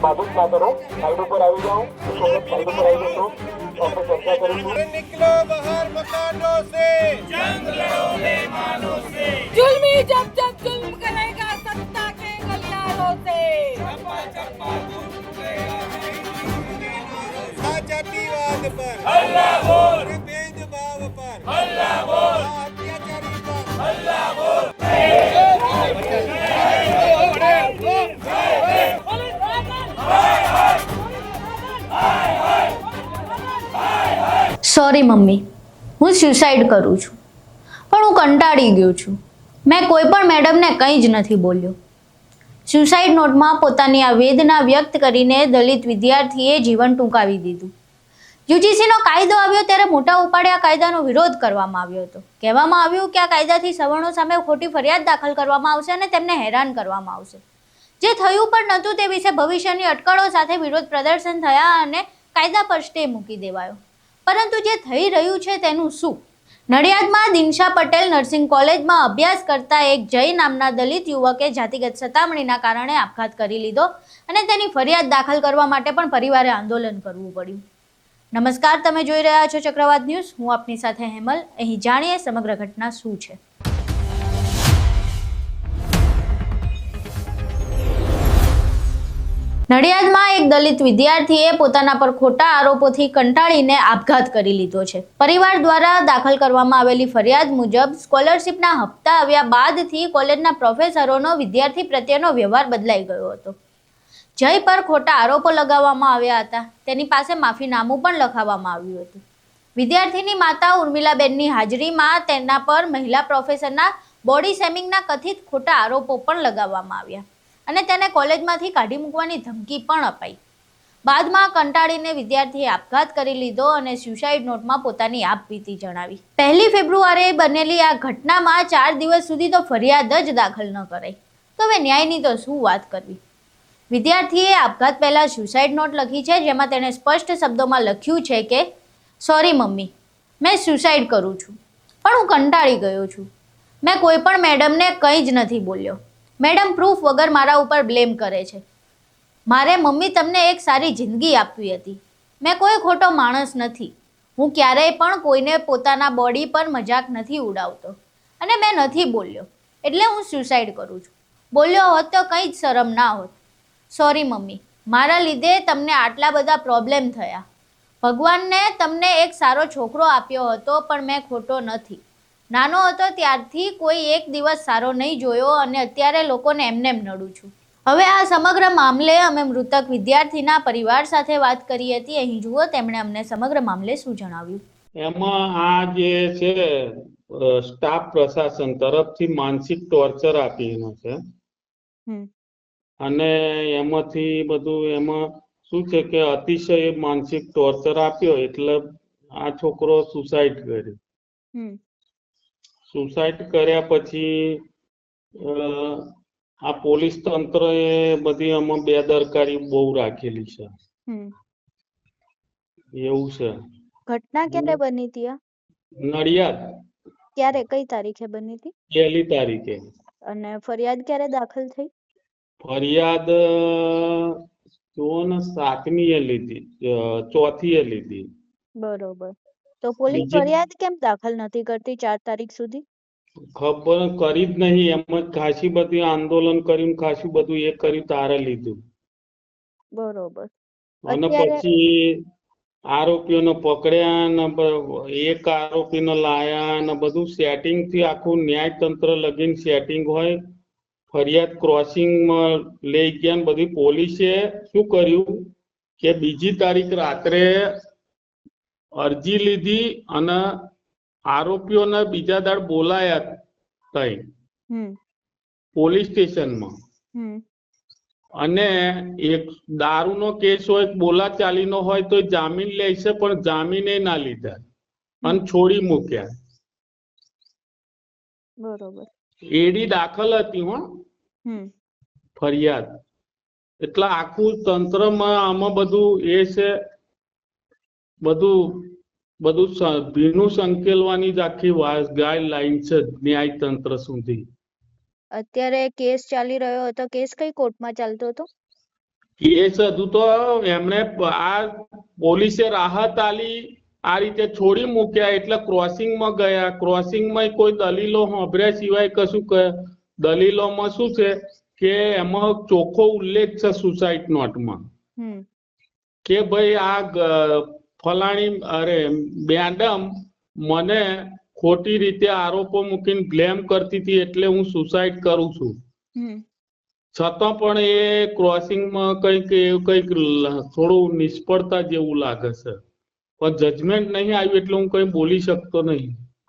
બાબત ના કરો સાઈડ ઉપર આવી જાઓ સોમનાથ સાઈડ ઉપર આવી જશો તો આપણે ચર્ચા કરીશું निकलो बाहर मकानों से जुल्मी जब जब जुल्म करेगा सत्ता के गलियारों से जातिवाद पर हल्ला बोल भेदभाव पर Sorry mummy. હું સ્યુસાઇડ કરું છું. પણ હું કંટાળી ગયો છું. મેં કોઈ પણ મેડમને કંઈ જ નથી બોલ્યો. સ્યુસાઇડ નોટમાં પોતાની આ વેદના વ્યક્ત કરીને દલિત વિદ્યાર્થીએ જીવન ટૂંકાવી દીધું. યુજીસીનો કાયદો આવ્યો ત્યારે મોટા ઉપાડે આ કાયદાનો વિરોધ કરવામાં આવ્યો હતો. કહેવામાં આવ્યું કે આ કાયદાથી સવર્ણો સામે ખોટી ફરિયાદ દાખલ કરવામાં આવશે અને તેમને હેરાન કરવામાં આવશે. જે થયું પણ નહોતું તે વિશે ભવિષ્યની અટકળો સાથે વિરોધ પ્રદર્શન થયા અને કાયદા પર સ્ટે મૂકી દેવાયો. પરંતુ જે થઈ રહ્યું છે તેનું શું? નડિયાદમાં દિનશા પટેલ નર્સિંગ કોલેજમાં અભ્યાસ કરતા એક જય નામના દલિત યુવકે જાતિગત સતામણીના કારણે આપઘાત કરી લીધો અને તેની ફરિયાદ દાખલ કરવા માટે પણ પરિવારે આંદોલન કરવું પડ્યું. નમસ્કાર, તમે જોઈ રહ્યા છો ચક્રવાત ન્યૂઝ. હું આપની સાથે હેમલ. અહીં જાણીએ સમગ્ર ઘટના શું છે. નડિયાદમાં એક દલિત વિદ્યાર્થીએ પોતાના પર ખોટા આરોપોથી કંટાળીને આપઘાત કરી લીધો છે. પરિવાર દ્વારા દાખલ કરવામાં આવેલી ફરિયાદ મુજબ સ્કોલરશિપના હપ્તા આવ્યા બાદથી કોલેજના પ્રોફેસરોનો વિદ્યાર્થી પ્રત્યેનો વ્યવહાર બદલાઈ ગયો હતો. જય પર ખોટા આરોપો લગાવવામાં આવ્યા હતા. તેની પાસે માફીનામું પણ લખાવવામાં આવ્યું હતું. વિદ્યાર્થીની માતા ઉર્મિલાબેનની હાજરીમાં તેના પર મહિલા પ્રોફેસરના બોડી સેમિંગના કથિત ખોટા આરોપો પણ લગાવવામાં આવ્યા. અને તેને કોલેજમાંથી કાઢી મૂકવાની ધમકી પણ અપાઈ. બાદમાં કંટાળીને વિદ્યાર્થીએ આપઘાત કરી લીધો અને સ્યુસાઇડ નોટમાં પોતાની આપવીતી જણાવી. પહેલી ફેબ્રુઆરીએ બનેલી આ ઘટનામાં ચાર દિવસ સુધી તો ફરિયાદ જ દાખલ ન કરાઈ. તો હવે ન્યાયની તો શું વાત કરવી? વિદ્યાર્થીએ આપઘાત પહેલાં સ્યુસાઇડ નોટ લખી છે, જેમાં તેણે સ્પષ્ટ શબ્દોમાં લખ્યું છે કે સોરી મમ્મી, મેં સ્યુસાઇડ કરું છું, પણ હું કંટાળી ગયો છું. મેં કોઈ પણ મેડમને કંઈ જ નથી બોલ્યો. મેડમ પ્રૂફ વગર મારા ઉપર બ્લેમ કરે છે. મારે મમ્મી તમને એક સારી જિંદગી આપવી હતી. મેં કોઈ ખોટો માણસ નથી. હું ક્યારેય પણ કોઈને પોતાના બોડી પર મજાક નથી ઉડાવતો. અને મેં નથી બોલ્યો. એટલે હું સ્યુસાઇડ કરું છું. બોલ્યો હોત તો કંઈ જ શરમ ના હોત. Sorry mummy. મારા લીધે તમને આટલા બધા પ્રોબ્લેમ થયા. ભગવાનને તમને એક સારો છોકરો આપ્યો હતો, પણ મેં ખોટો નથી. નાનો હતો ત્યારથી કોઈ એક દિવસ સારો નહીં જોયો અને અત્યારે લોકોને એમને એમ નડું છું. હવે આ સમગ્ર મામલે અમે મૃતક વિદ્યાર્થીના પરિવાર સાથે વાત કરી હતી. અહીં જુઓ તેમણે અમને સમગ્ર મામલે શું જણાવ્યું? એમાં આ જે છે સ્ટાફ પ્રશાસન તરફથી માનસિક ટોર્ચર આપીને છે. હમ. અને એમાંથી બધું એમાં શું છે કે અતિશય માનસિક ટોર્ચર આપ્યો એટલે આ છોકરો સુસાઇડ કર્યો. સુસાઇડ કર્યા પછી આ પોલીસ તંત્રએ બધી આમાં બેદરકારી બહુ રાખેલી છે. એવું છે. ઘટના ક્યારે બની હતી નડિયાદ. ક્યારે? કઈ તારીખે બની હતી? પહેલી તારીખે. અને ફરિયાદ ક્યારે દાખલ થઈ? ફરિયાદ જો જુઓ ને સાતમી એ લીધી ચોથી એ લીધી. બરોબર. તો પોલીસ ફરિયાદ કેમ દાખલ નથી કરતી ચાર તારીખ સુધી? ખબર કરી જ નહીં એમ જ ખાસી બધી આંદોલન કર્યું ખાસી બધું એ કર્યું તારે લીધું. બરોબર. અને પછી આરોપીઓને પકડ્યા ને એક આરોપીને લાયા ને બધું સેટિંગથી આખું ન્યાયતંત્ર લગીન સેટિંગ હોય. ફરિયાદ ક્રોસિંગમાં લઈ ગયા ને બધી પોલીસે શું કર્યું? કે બીજી તારીખ રાત્રે અરજી લીધી અને આરોપીઓને બીજા દાડ બોલાયા તઈ. પોલીસ સ્ટેશનમાં. અને એક દારૂનો કેસ હોય બોલાચાલીનો હોય તો જામીન લે છે પણ એ ના લીધા. અને છોડી મૂક્યા. બરોબર. એડી દાખલ હતી હો. ફરિયાદ. એટલે આખું તંત્રમાં આમાં બધું એ છે બધું બધું ભીનું સંકેલવાની જ આખી ગાઈડલાઈન છે ન્યાય તંત્ર સુધી. અત્યારે કેસ ચાલી રહ્યો હતો કેસ કઈ કોર્ટમાં ચાલતો હતો? કેસ હજુ તો એમણે આ પોલીસે રાહત આલી આ રીતે છોડી મૂક્યા એટલે ક્રોસિંગમાં ગયા. ક્રોસિંગમાં કોઈ દલીલો સાંભળ્યા સિવાય કશું દલીલોમાં શું છે કે એમાં ચોખ્ખો ઉલ્લેખ છે સુસાઇડ નોટમાં. કે ભાઈ આ ફલાણી અરે મેડમ મને ખોટી રીતે આરોપો મૂકીને બ્લેમ કરતી હતી એટલે હું સુસાઇડ કરું છું. છતાં પણ એ ક્રોસિંગમાં કંઈક એવું કંઈક થોડું નિષ્ફળતા જેવું લાગે છે. પણ જજમેન્ટ નહીં આવ્યું એટલે હું કંઈ બોલી શકતો નહીં.